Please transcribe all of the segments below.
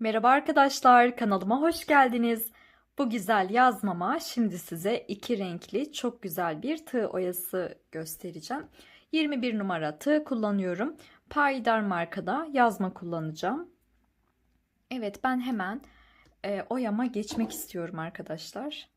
Merhaba arkadaşlar, kanalıma hoş geldiniz. Bu güzel yazmama şimdi size iki renkli çok güzel bir tığ oyası göstereceğim. 21 numara tığ kullanıyorum. Payidar markada yazma kullanacağım. Evet ben hemen e, oyama geçmek istiyorum arkadaşlar.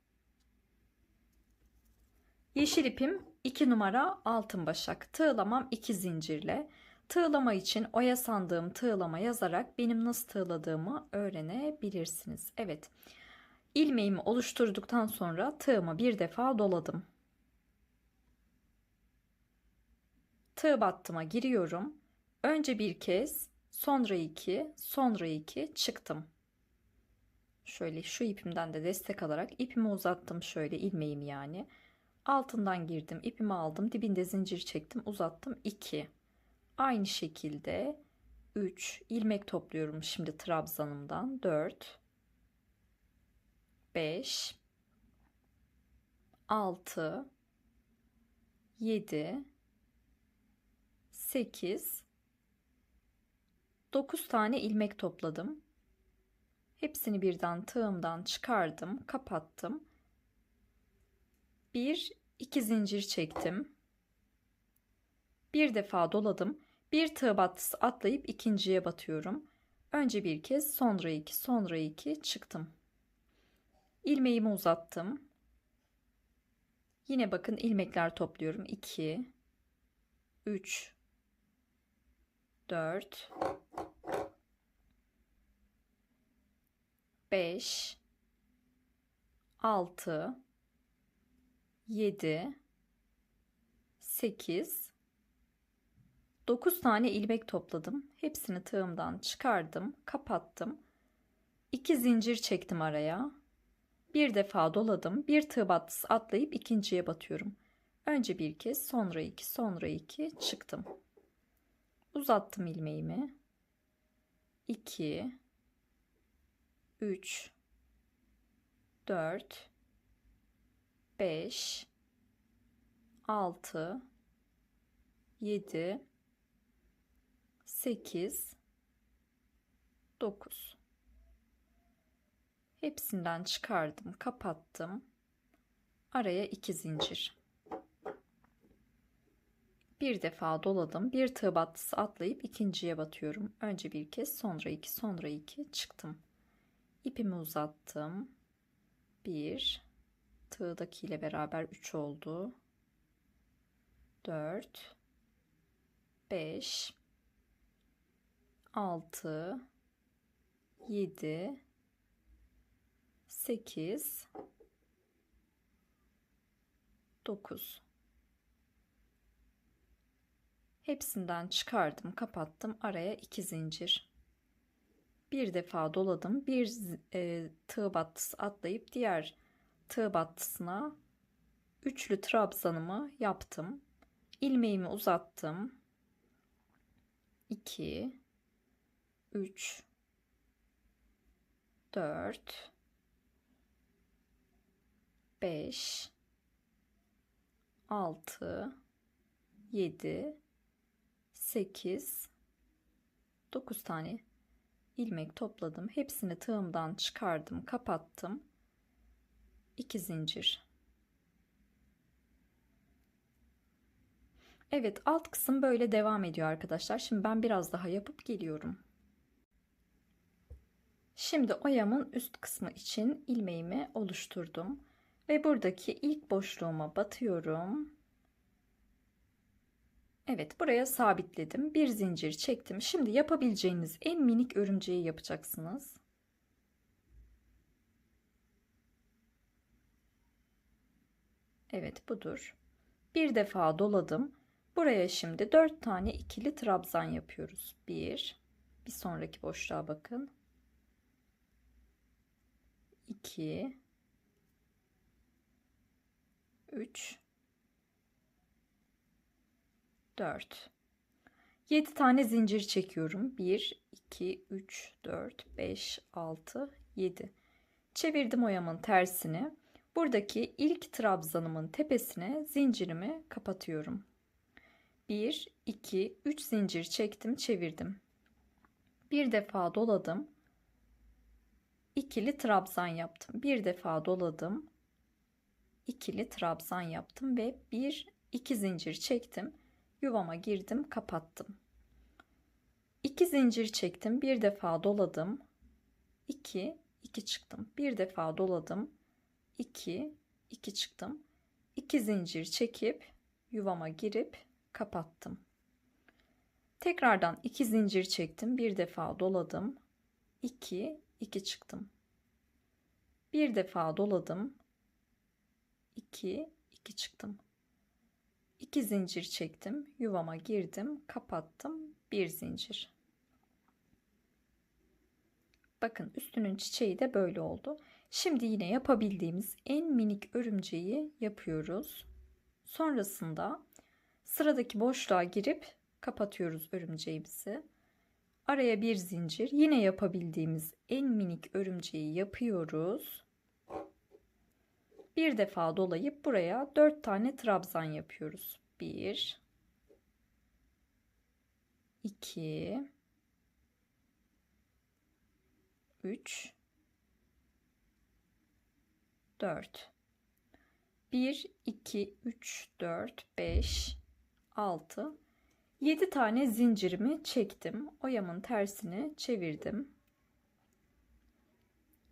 Yeşil ipim 2 numara altın başak. Tığlamam 2 zincirle. Tığlama için oya sandığım tığlama yazarak benim nasıl tığladığımı öğrenebilirsiniz. Evet. ilmeğimi oluşturduktan sonra tığımı bir defa doladım. Tığ battıma giriyorum. Önce bir kez, sonra iki, sonra iki çıktım. Şöyle şu ipimden de destek alarak ipimi uzattım şöyle ilmeğimi yani. Altından girdim, ipimi aldım, dibinde zincir çektim, uzattım 2. Aynı şekilde 3 ilmek topluyorum şimdi trabzanımdan 4 5 6 7 8 9 tane ilmek topladım. Hepsini birden tığımdan çıkardım, kapattım. 1 2 zincir çektim. Bir defa doladım. Bir tığ battısı atlayıp ikinciye batıyorum. Önce bir kez, sonra iki, sonra iki çıktım. İlmeğimi uzattım. Yine bakın ilmekler topluyorum. 2 3 4 5 6 7 8 9 tane ilmek topladım. Hepsini tığımdan çıkardım, kapattım. 2 zincir çektim araya. Bir defa doladım. Bir tığ battısı atlayıp ikinciye batıyorum. Önce bir kez, sonra iki, sonra iki çıktım. Uzattım ilmeğimi. 2 3 4 5 6 7 8 9 Hepsinden çıkardım, kapattım. Araya 2 zincir. Bir defa doladım. Bir tığ battısı atlayıp ikinciye batıyorum. Önce bir kez, sonra iki, sonra iki çıktım. İpimi uzattım. 1 tığdaki ile beraber 3 oldu. 4 5 6 7 8 9 Hepsinden çıkardım, kapattım. Araya 2 zincir. Bir defa doladım. Bir e, tığ battısı atlayıp diğer tığ battısına üçlü trabzanımı yaptım. İlmeğimi uzattım. 2 3 4 5 6 7 8 9 tane ilmek topladım. Hepsini tığımdan çıkardım, kapattım. 2 zincir. Evet, alt kısım böyle devam ediyor arkadaşlar. Şimdi ben biraz daha yapıp geliyorum. Şimdi oyamın üst kısmı için ilmeğimi oluşturdum. Ve buradaki ilk boşluğuma batıyorum. Evet buraya sabitledim. Bir zincir çektim. Şimdi yapabileceğiniz en minik örümceği yapacaksınız. Evet budur. Bir defa doladım. Buraya şimdi 4 tane ikili trabzan yapıyoruz. 1 bir sonraki boşluğa bakın. 2 3 4 7 tane zincir çekiyorum. 1 2 3 4 5 6 7 çevirdim oyamın tersini. Buradaki ilk trabzanımın tepesine zincirimi kapatıyorum. 1 2 3 zincir çektim, çevirdim. Bir defa doladım. İkili trabzan yaptım. Bir defa doladım. ikili trabzan yaptım ve bir iki zincir çektim. Yuvama girdim, kapattım. 2 zincir çektim. Bir defa doladım. 2 2 çıktım. Bir defa doladım. 2 2 çıktım. 2 zincir çekip yuvama girip kapattım. Tekrardan 2 zincir çektim. Bir defa doladım. 2 2 çıktım. Bir defa doladım. 2 2 çıktım. 2 zincir çektim. Yuvama girdim, kapattım. Bir zincir. Bakın üstünün çiçeği de böyle oldu. Şimdi yine yapabildiğimiz en minik örümceği yapıyoruz. Sonrasında sıradaki boşluğa girip kapatıyoruz örümceğimizi. Araya bir zincir. Yine yapabildiğimiz en minik örümceği yapıyoruz. Bir defa dolayıp buraya 4 tane trabzan yapıyoruz. 1 2 3 4 1 2 3 4 5 6 7 tane zincirimi çektim. Oyamın tersini çevirdim.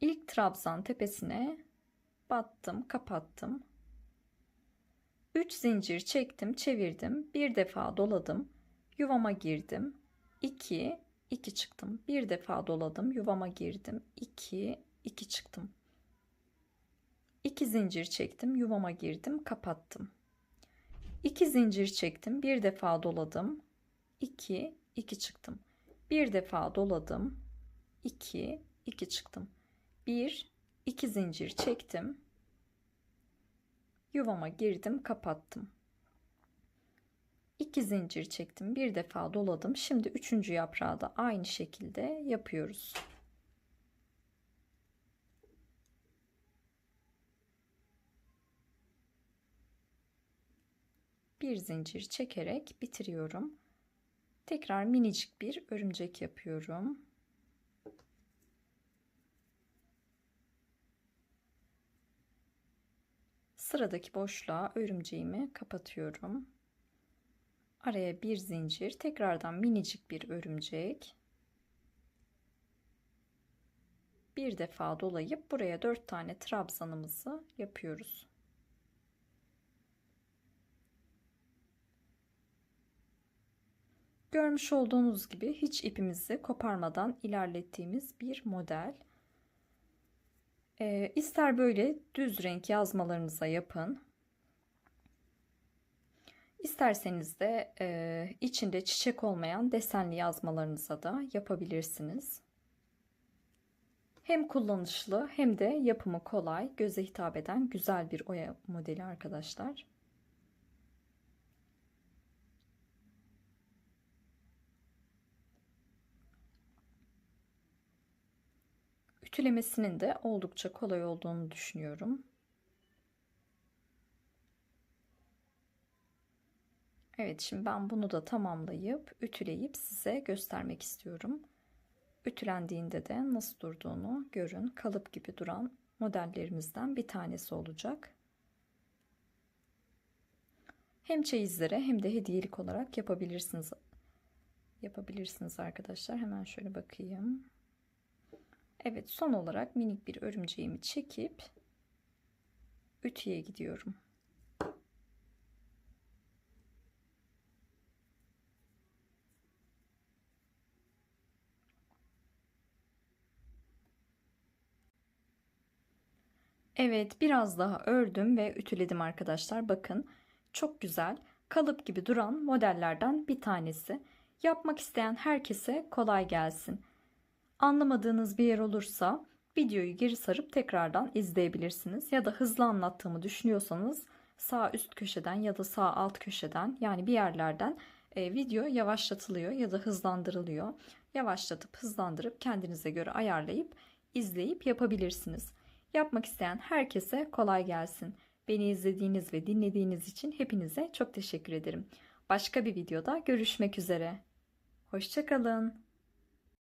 İlk trabzan tepesine battım, kapattım. 3 zincir çektim, çevirdim. Bir defa doladım. Yuvama girdim. 2 2 çıktım. Bir defa doladım, yuvama girdim. 2 2 çıktım. 2 zincir çektim, yuvama girdim, kapattım. 2 zincir çektim, bir defa doladım. 2 2 çıktım. Bir defa doladım. 2 2 çıktım. 1 2 zincir çektim. Yuvama girdim, kapattım. 2 zincir çektim. Bir defa doladım. Şimdi üçüncü yaprağı da aynı şekilde yapıyoruz. Bir zincir çekerek bitiriyorum. Tekrar minicik bir örümcek yapıyorum. Sıradaki boşluğa örümceğimi kapatıyorum. Araya bir zincir, tekrardan minicik bir örümcek. Bir defa dolayıp buraya dört tane trabzanımızı yapıyoruz. Görmüş olduğunuz gibi hiç ipimizi koparmadan ilerlettiğimiz bir model. E, ister böyle düz renk yazmalarınıza yapın. İsterseniz de e, içinde çiçek olmayan desenli yazmalarınıza da yapabilirsiniz. Hem kullanışlı hem de yapımı kolay, göze hitap eden güzel bir oya modeli arkadaşlar. Ütülemesinin de oldukça kolay olduğunu düşünüyorum. Evet şimdi ben bunu da tamamlayıp ütüleyip size göstermek istiyorum. Ütülendiğinde de nasıl durduğunu görün. Kalıp gibi duran modellerimizden bir tanesi olacak. Hem çeyizlere hem de hediyelik olarak yapabilirsiniz. Yapabilirsiniz arkadaşlar. Hemen şöyle bakayım. Evet son olarak minik bir örümceğimi çekip ütüye gidiyorum. Evet biraz daha ördüm ve ütüledim arkadaşlar. Bakın çok güzel kalıp gibi duran modellerden bir tanesi. Yapmak isteyen herkese kolay gelsin. Anlamadığınız bir yer olursa videoyu geri sarıp tekrardan izleyebilirsiniz. Ya da hızlı anlattığımı düşünüyorsanız sağ üst köşeden ya da sağ alt köşeden yani bir yerlerden e, video yavaşlatılıyor ya da hızlandırılıyor. Yavaşlatıp hızlandırıp kendinize göre ayarlayıp izleyip yapabilirsiniz. Yapmak isteyen herkese kolay gelsin. Beni izlediğiniz ve dinlediğiniz için hepinize çok teşekkür ederim. Başka bir videoda görüşmek üzere. Hoşçakalın.